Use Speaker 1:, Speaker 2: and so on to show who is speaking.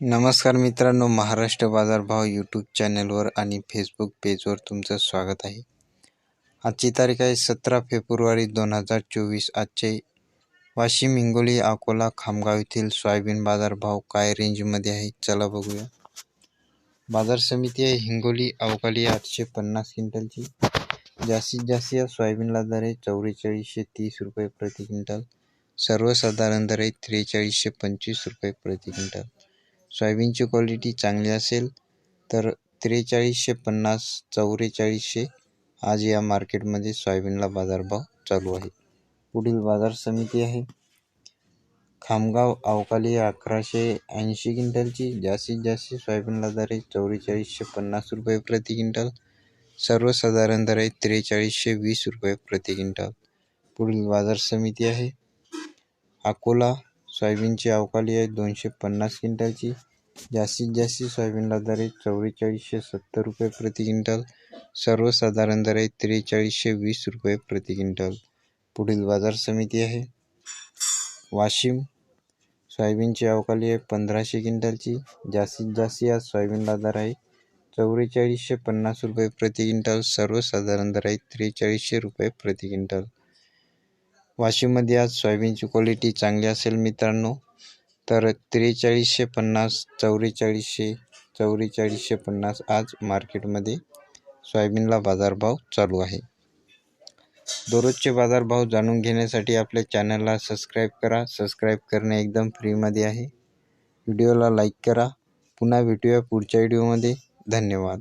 Speaker 1: नमस्कार मित्रांनो महाराष्ट्र बाजारभाव यूट्यूब चॅनलवर आणि फेसबुक पेजवर तुमचं स्वागत आहे. आजची तारीख आहे सतरा फेब्रुवारी दोन हजार चोवीस. आजचे वाशिम हिंगोली अकोला खामगाव येथील सोयाबीन बाजारभाव काय रेंजमध्ये आहे चला बघूया. बाजार समिती आहे हिंगोली अवकाळी आठशे पन्नास क्विंटलची. जास्तीत जास्त या सोयाबीनला दर आहे चौवेचाळीसशे तीस रुपये प्रति क्विंटल. सर्वसाधारण दर आहे त्रेचाळीसशे पंचवीस रुपये प्रति क्विंटल. सोयाबीनची क्वालिटी चांगली असेल तर त्रेचाळीसशे पन्नास चौवेचाळीसशे आज या मार्केटमध्ये सोयाबीनला बाजारभाव चालू आहे. पुढील बाजार समिती आहे. खामगाव अवकाली अकराशे ऐंशी क्विंटलची जास्तीत जास्त सोयाबीनला दर आहे चौवेचाळीसशे पन्नास रुपये प्रति क्विंटल. सर्वसाधारण दर आहे त्रेचाळीसशे वीस रुपये प्रति क्विंटल. पुढील बाजार समिती आहे. अकोला सोयाबीनची अवकाली आहे दोनशे पन्नास क्विंटलची. जास्तीत जास्त सोयाबीनला दर आहे चौवेचाळीसशे सत्तर रुपये प्रति क्विंटल. सर्वसाधारण दर आहे त्रेचाळीसशे वीस रुपये प्रति क्विंटल. पुढील बाजार समिती आहे. वाशिम. सोयाबीनची अवकाली आहे पंधराशे क्विंटलची. जास्तीत जास्त या सोयाबीनला दर आहे चौवेचाळीसशे पन्नास रुपये प्रति क्विंटल. सर्वसाधारण दर आहे त्रेचाळीसशे रुपये प्रति क्विंटल. वाशिममध्ये आज सोयाबीनची क्वालिटी चांगली असेल मित्रांनो तर त्रेचाळीसशे पन्नास चौवेचाळीसशे चौवेचाळीसशे पन्नास आज मार्केटमध्ये सोयाबीनला बाजारभाव चालू आहे. दररोजचे बाजारभाव जाणून घेण्यासाठी आपल्या चॅनलला सबस्क्राईब करा. सबस्क्राईब करणे एकदम फ्रीमध्ये आहे. व्हिडिओला लाईक करा. पुन्हा भेटूया पुढच्या व्हिडिओमध्ये धन्यवाद.